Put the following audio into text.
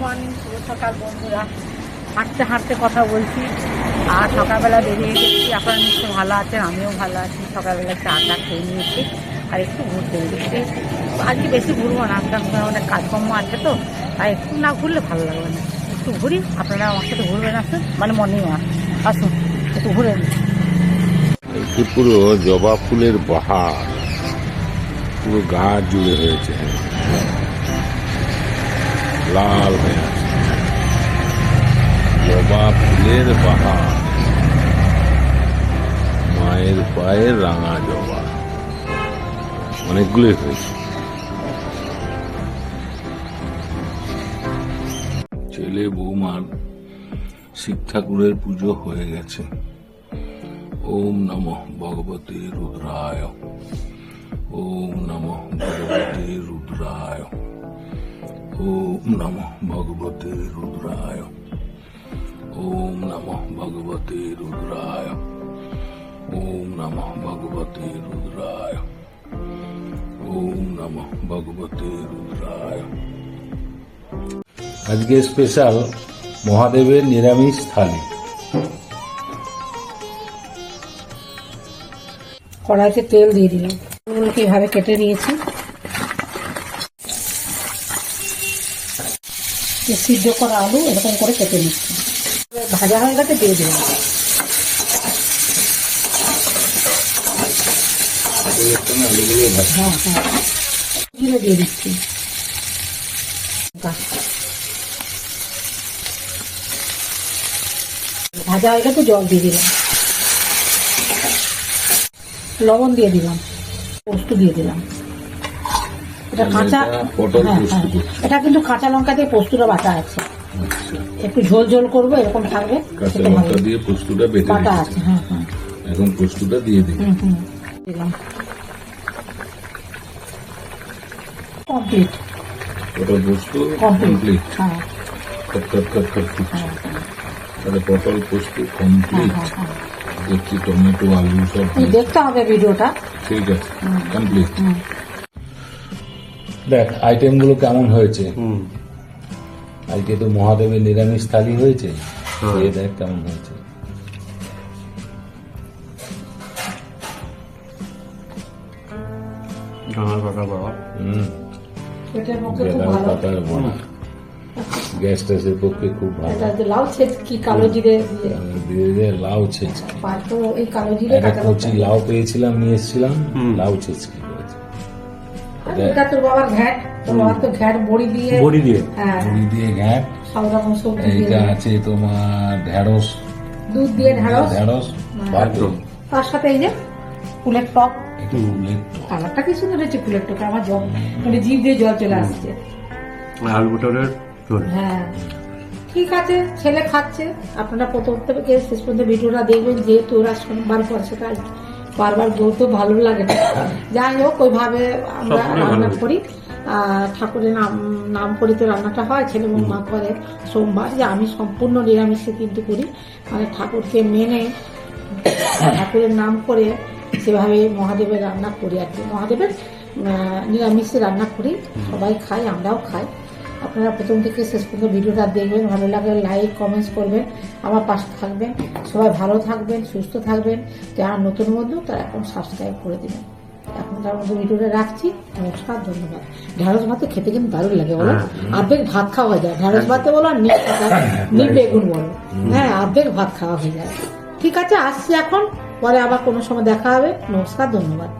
Morning শুভ সকাল বন্ধুরা, হাঁটতে হাঁটতে কথা বলছি। আর সকালবেলা বেরিয়ে গেছি। আপনারা নিশ্চয় ভালো আছেন, আমিও ভালো আছি। সকালবেলা চা টা খেয়ে নিয়েছি আর একটু ঘুরতে বেরিয়েছি। আজকে বেশি ঘুরবো না আমাদের অনেক কাজকর্ম আছে তো আর একটু না ঘুরলে ভালো লাগবে না। একটু ঘুরি, আপনারা আমার সাথে ঘুরবেন আসুন মানে মর্নিং আসুন, একটু ঘুরে পুরো জবা ফুলের বাহার পুরো গা জুড়ে হয়েছে। লাল হয়ে আছে। জবা ফুলের বাহার। মায়ের পায়ে রাঙা জবা অনেকগুলোই হয়েছে। ছেলে বৌমার শিব ঠাকুরের পুজো হয়ে গেছে। ওম নমঃ ভগবতে রুদ্রায়। ওম নমঃ ভগবতে রুদ্রায় ওম নমঃ ভগবতে রুদ্রায় ওম নমঃ ভগবতে রুদ্রায় ওম নমঃ ভগবতে রুদ্রায় আজকে স্পেশাল মহাদেবের নিরামিষ থালি কড়াইতে তেল দিয়ে দিলাম। এগুলোকে এভাবে কেটে নিয়েছি। সিদ্ধ করা আলু, এরকম করে কেটে নিচ্ছি। ভাজা হয়ে গেছে, দিয়ে দিলাম। হ্যাঁ হ্যাঁ। দিয়ে দিচ্ছি। ভাজা হয়ে গেছে, জল দিয়ে দিলাম। লবণ দিয়ে দিলাম, পোস্ত দিয়ে দিলাম। এটা কাঁচা এটা হ্যাঁ, হ্যাঁ। এটা কিন্তু কাঁচা লঙ্কা দিয়ে পোস্তটা বাটা আছে। একটু ঝোল ঝোল করব এরকম থাকবে কাঁচা লঙ্কা দিয়ে পোস্তুটা বেটে বাটা আছে হ্যাঁ হ্যাঁ। এখন পোস্তুটা দিয়ে দিই। হুম হুম। দিলাম। কমপ্লিট পোস্ত কমপ্লিট হ্যাঁ। কট কট কট কট তাহলে পটল পোস্ত কমপ্লিট দেখছি টমেটো আলু সব দেখতে হবে ভিডিওটা। ঠিক আছে। কমপ্লিট দেখ আইটেমগুলো কেমন হয়েছে? আজকে তো মহাদেবের নিরামিষ থালি হয়েছে। খেয়ে দেখ কেমন হয়েছে। গ্যাস ট্যাসের পক্ষে খুব ভালো। লাউ কালো জিরে দিয়ে? লাউ ছেঁচকি পাতো এই কালো জিরে একটা কচি লাউ পেয়েছিলাম নিয়ে এসেছিলাম লাউ ছেঁচকি। এটা তোর বাবার ঘ্যাট তোর বাবার তো ঘ্যাট বড়ি দিয়ে। বড়ি দিয়ে। হ্যাঁ। দিয়ে ঘ্যাট। সব রকম সবজি এইটা আছে তোমার ঢেঁড়স। দুধ দিয়ে ঢাড়স। ঢেঁড়স তার সাথে এই যে ফুলের টক। একটু কালারটা কি সুন্দর হয়েছে ফুলের টক আমার জল মানে জিভ দিয়ে জল চলে আসছে। আলু হ্যাঁ। ঠিক আছে ছেলে খাচ্ছে। আপনারা প্রথম থেকে শেষ পর্যন্ত ভিডিওটা দেখবেন যেহেতু ওরা সোমবার পর সেটা বারবার বলতে ভালো লাগে না। যাই হোক ওইভাবে আমরা রান্না করি। আর ঠাকুরের নাম নাম করে তো রান্নাটা হয় ছেলে মা করে সোমবার। যে আমি সম্পূর্ণ নিরামিষে কিন্তু করি। মানে ঠাকুরকে মেনে ঠাকুরের নাম করে সেভাবে মহাদেবের রান্না করি আর কি। মহাদেবের নিরামিষে রান্না করি। সবাই খাই আমরাও খাই। আপনারা প্রথম থেকে শেষ পর্যন্ত ভিডিওটা দেখবেন ভালো লাগলে লাইক কমেন্টস করবেন আমার পাশে থাকবেন। সবাই ভালো থাকবেন সুস্থ থাকবেন যারা নতুন বন্ধু তারা এখন সাবস্ক্রাইব করে দেবেন। এখন তার মধ্যে ভিডিওটা রাখছি। নমস্কার ধন্যবাদ। ঢেঁড়স ভাতে খেতে কিন্তু দারুণ লাগে বলো। অর্ধেক ভাত খাওয়া হয়ে যায়। ঢেঁড়স ভাতে বলো আর নিম পাতা নিম বেগুন বলো। হ্যাঁ অর্ধেক ভাত খাওয়া হয়ে যায়। ঠিক আছে আসছি এখন। পরে আবার কোনো সময় দেখা হবে। নমস্কার ধন্যবাদ।